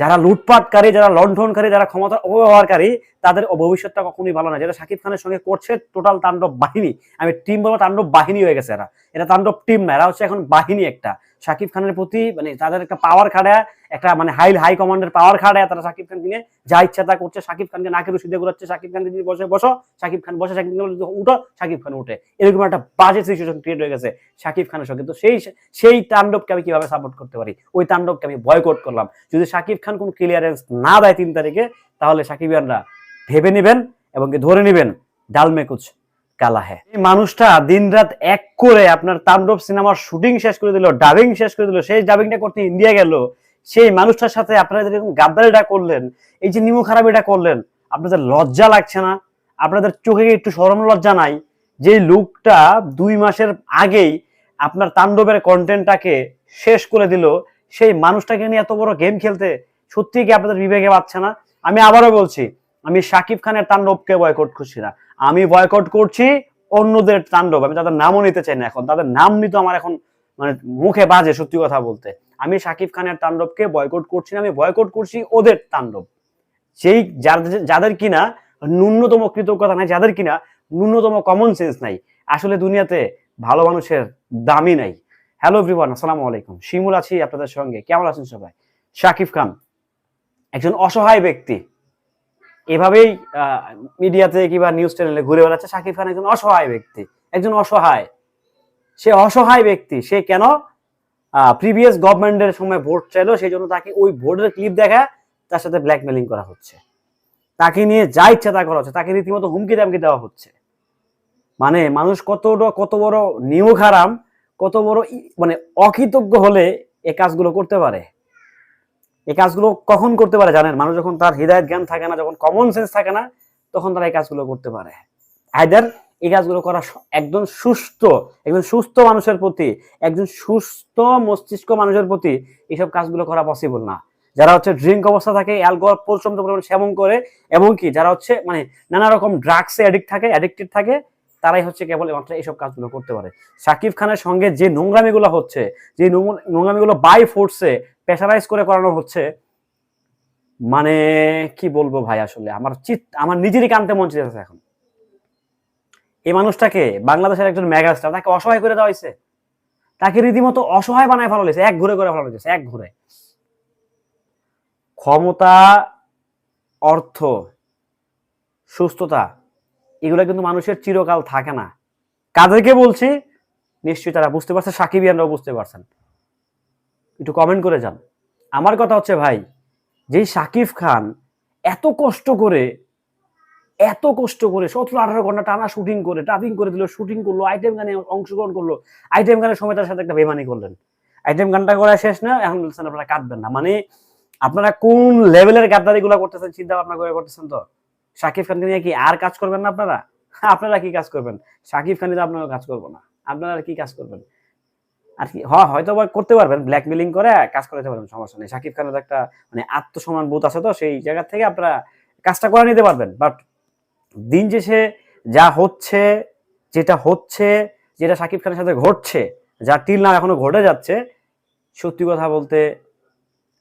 যারা লুটপাটকারী, যারা লণ্ঠনকারী, যারা ক্ষমতার অপব্যবহারকারী তাদের ভবিষ্যৎটা কখনোই ভালো না। যেটা শাকিব খানের সঙ্গে করছে টোটাল তাণ্ডব বাহিনী। আমি টিম বলব তাণ্ডব বাহিনী হয়ে গেছে এরা। এটা তাণ্ডব টিম না, এরা হচ্ছে এখন বাহিনী একটা। শাকিব খানের প্রতি মানে তাদের একটা পাওয়ার খাড়ায় একটা মানে হাই হাই কমান্ডের পাওয়ার খাড়ায় তারা শাকিব খানকে নিয়ে যা ইচ্ছা তা করছে। শাকিব খানকে নাকের রশিদে ঘুরাচ্ছে। শাকিব খানকে যদি বসে, বসো। শাকিব খান বসে, শাকিব খান উঠো। শাকিব খান উঠে। এরকম একটা বাজে সিচুয়েশন ক্রিয়েট হয়ে গেছে শাকিব খানের সঙ্গে। তো সেই সেই তাণ্ডবকে আমি কীভাবে সাপোর্ট করতে পারি? ওই তাণ্ডবকে আমি বয়কট করলাম। যদি শাকিব খান কোনো ক্লিয়ারেন্স না দেয় তিন তারিখে, তাহলে সাকিবিয়ানরা ভেবে নেবেন এবং ধরে নেবেন ডালমে কুচ কালা হ্যাঁ এই মানুষটা দিনরাত এক করে আপনার তাণ্ডব সিনেমার শুটিং শেষ করে দিল ডাবিং শেষ করে দিল, সেই ডাবিংটা করতে ইন্ডিয়া গেল, সেই মানুষটার সাথে আপনারা যেরকম গাদ্দারিটা করলেন, এই যে নিমু খারাপিটা করলেন, আপনাদের লজ্জা লাগছে না? আপনাদের চোখে একটু সরম লজ্জা নাই? যে লোকটা দুই মাসের আগেই আপনার তাণ্ডবের কন্টেন্টটাকে শেষ করে দিল, সেই মানুষটাকে নিয়ে এত বড় গেম খেলতে সত্যি কি আপনাদের বিবেকে পাচ্ছে না? আমি আবারও বলছি আমি শাকিব খানের তাণ্ডবকে বয়কট করছি না। আমি বয়কট করছি অন্যদের তাণ্ডব। আমি তাদের নামও নিতে চাই না এখন। তাদের নাম নিতে আমার এখন মানে মুখে বাজে সত্যি কথা বলতে। আমি শাকিব খানের তাণ্ডবকে বয়কট করছি না, আমি বয়কট করছি ওদের তাণ্ডব। সেই যাদের কিনা ন্যূনতম কৃতজ্ঞতা নাই, যাদের কিনা ন্যূনতম কমন সেন্স নাই। আসলে দুনিয়াতে ভালো মানুষের দামই নাই। হ্যালো এভরিওয়ান আসসালামু আলাইকুম। শিমুল আছি আপনাদের সঙ্গে। কেমন আছেন সবাই? শাকিব খান, একজন অসহায় ব্যক্তি। এভাবেই মিডিয়াতে কিংবা নিউজ চ্যানেলে ঘুরে বেড়াচ্ছে শাকিব খান একজন অসহায় ব্যক্তি, একজন অসহায়। সে অসহায় ব্যক্তি, সে কেন প্রিভিয়াস গভর্নমেন্টের সময় ভোট চাইলো, সেই জন্য তাকে ওই ভোটের ক্লিপ দেখা, তার সাথে ব্ল্যাকমেলিং করা হচ্ছে। তাকে নিয়ে যা ইচ্ছা তা করা হচ্ছে, তাকে রীতিমতো হুমকি দামকি দেওয়া হচ্ছে। মানে মানুষ কতটা কত বড় নিয়োগ হারাম, কত বড় মানে অকৃতজ্ঞ হলে এ কাজগুলো করতে পারে। এই কাজগুলো কখন করতে পারে জানেন? মানুষ যখন তার হৃদয়ত জ্ঞান থাকে না, যখন কমন সেন্স থাকে না, তখন তারা এই কাজগুলো করতে পারে। আইদার এই কাজগুলো করা একজন সুস্থ একজন সুস্থ মানুষের প্রতি, একজন সুস্থ মস্তিষ্ক মানুষের প্রতি এইসব কাজগুলো করা পসিবল না। যারা হচ্ছে ড্রিঙ্ক অবস্থা থাকে অ্যালকোহল প্রচণ্ড পরিমাণে সেবন করে, এবং কি যারা হচ্ছে মানে নানা রকম ড্রাগসে অ্যাডিক্ট থাকে অ্যাডিক্টেড থাকে তারাই হচ্ছে কেবল মাত্র এইসব কাজগুলো করতে পারে। শাকিব খানের সঙ্গে যে নোংরামিগুলো হচ্ছে, যে নোংরামিগুলো বাই ফোর্সে প্রেশারাইজ করে করানো হচ্ছে মানে কি বলব ভাই আসলে? আমার চিত আমার নিজেরই কানতে মন চেয়েছে এখন। এই মানুষটাকে বাংলাদেশের একজন মেগাস্টার তাকে অসহায় করে দেওয়া হয়েছে। তাকে রীতিমতো অসহায় বানায় ফেলা হয়েছে, এক ঘুরে করে ফেলা হয়েছে, এক ঘুরে। ক্ষমতা, অর্থ, সুস্থতা এগুলো কিন্তু মানুষের চিরকাল থাকে না। কাদেরকে বলছি, নিশ্চয়ই তারা বুঝতে পারছে, সাকিবিয়ানরাও বুঝতে পারছেন। একটু কমেন্ট করে যান। আমার কথা হচ্ছে ভাই, যেই সাকিব খান এত কষ্ট করে, এত কষ্ট করে সতেরো আঠারো ঘণ্টা টানা শুটিং করে টাপিং করে দিল শুটিং করল আইটেম গানে অংশগ্রহণ করল আইটেম গানের সময় তার সাথে একটা বেমানি করলেন। আইটেম গানটা করা শেষ না, এখন বলছেন আপনারা কাঁদবেন না। মানে আপনারা কোন লেভেলের গাদ্দারি গুলা করতেছেন, চিন্তা ভাবনা করে করতেছেন তো? সাকিব খানকে নিয়ে কি আর কাজ করবেন না আপনারা? আপনারা কি কাজ করবেন? সাকিব খান আপনারা কাজ করব না। আপনারা কি কাজ করবেন? আর কি হয় হয়তো করতে পারবেন ব্ল্যাকমেলিং করে কাজ করতে পারবেন, সমস্যা নেই। সাকিব খানের একটা মানে আত্মসম্মান বোধ আছে তো, সেই জায়গা থেকে আপনারা কাজটা করে নিতে পারবেন। বাট দিন শেষে যা হচ্ছে, যেটা হচ্ছে, যেটা সাকিব খানের সাথে ঘটছে, যা টিল না এখনও ঘটে যাচ্ছে, সত্যি কথা বলতে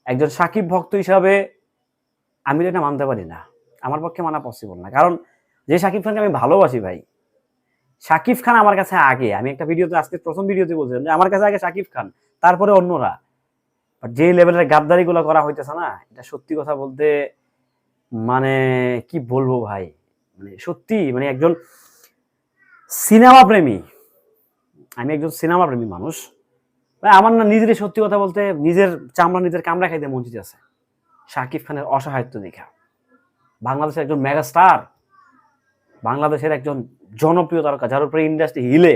একজন সাকিব ভক্ত হিসাবে আমি এটা মানতে পারি না। আমার পক্ষে মানা পসিবল না। কারণ যে সাকিব খানকে আমি ভালোবাসি ভাই সাকিব খান আমার কাছে আগে, আমি একটা ভিডিওতে আজকে প্রথম ভিডিওতে বলছিলাম যে আমার কাছে আগে সাকিব খান, তারপরে অন্যরা। যে লেভেলের গাদ্দারি গুলো করা হইতেছে না, এটা সত্যি কথা বলতে মানে কি বলব ভাই? মানে সত্যি মানে একজন সিনেমা প্রেমী, আমি একজন সিনেমা প্রেমী মানুষ। আমার না নিজেরই সত্যি কথা বলতে নিজের চামড়া নিজের কামড়া খাইতে মন আছে শাকিব খানের অসহায়ত্ব দেখা। বাংলাদেশের একজন মেগাস্টার, বাংলাদেশের একজন জনপ্রিয় তারকা, যার উপরে ইন্ডাস্ট্রি হিলে,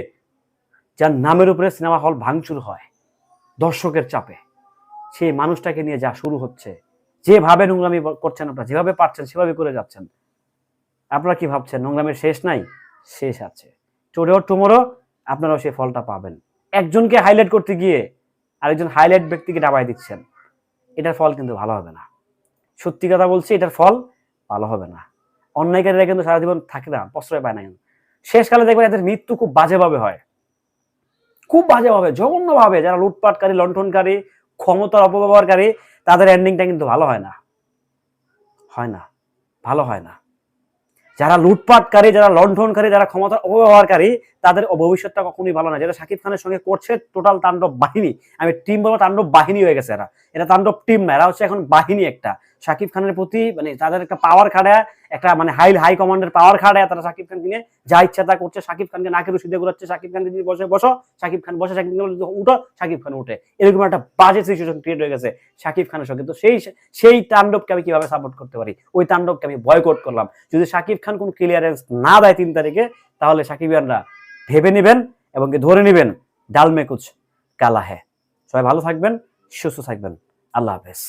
যার নামের উপরে সিনেমা হল ভাঙচুর হয়, দর্শকের চাপে। সেই মানুষটাকে নিয়ে যা শুরু হচ্ছে, যেভাবে নোংরামি করছেন আপনারা, যেভাবে পারছেন, সেভাবে করে যাচ্ছেন, আপনারা কি ভাবছেন, নোংরামের শেষ নাই? শেষ আছে। টুডে ওর আপনারাও সেই ফলটা পাবেন। একজনকে হাইলাইট করতে গিয়ে আরেকজন হাইলাইট ব্যক্তিকে ডাবাই দিচ্ছেন, এটার ফল কিন্তু ভালো হবে না। সত্যি কথা বলছি, এটার ফল ভালো হবে না। অন্যায়কারীরা কিন্তু সারা জীবন থাকে না, প্রশ্রয় পায় না কিন্তু। শেষকালে দেখবেন এদের মৃত্যু খুব বাজেভাবে হয়। খুব বাজেভাবে, জঘন্যভাবে। যারা লুটপাটকারী, লণ্ঠনকারী, ক্ষমতার অপব্যবহারকারী, তাদের এন্ডিংটা কিন্তু ভালো হয় না। হয় না। ভালো হয় না। যারা লুটপাটকারী, যারা লণ্ঠনকারী, যারা ক্ষমতা অপব্যবহারকারী, তাদের ভবিষ্যৎটা কখনোই ভালো না। যেটা শাকিব খানের সঙ্গে করছে টোটাল তাণ্ডব বাহিনী। আমি টিম বলব তাণ্ডব বাহিনী হয়ে গেছে এরা। এটা তাণ্ডব টিম না, এরা হচ্ছে এখন বাহিনী একটা। শাকিব খানের প্রতি মানে তাদের একটা পাওয়ার খাড়ায় একটা মানে হাই হাই কমান্ডের পাওয়ার খাড়ায় তারা শাকিব খানকে নিয়ে যা ইচ্ছা তা করছে। শাকিব খানকে নাকের রশিদে ঘুরাচ্ছে শাকিব খানকে যদি বসে, বসো। শাকিব খান বসে শাকিব খান উঠো। শাকিব খান উঠে। এরকম একটা বাজে সিচুয়েশন ক্রিয়েট হয়ে গেছে শাকিব খানের সঙ্গে। তো সেই সেই তাণ্ডবকে আমি কীভাবে সাপোর্ট করতে পারি? ওই তাণ্ডবকে আমি বয়কট করলাম। যদি শাকিব খান কোন ক্লিয়ারেন্স না দেয় তিন তারিখে, তাহলে সাকিবিয়ানরা ভেবে নেবেন এবং ধরে নেবেন, ডাল মে কুচ কালা হ্যাঁ সবাই ভালো থাকবেন, সুস্থ থাকবেন। আল্লাহ হাফেজ।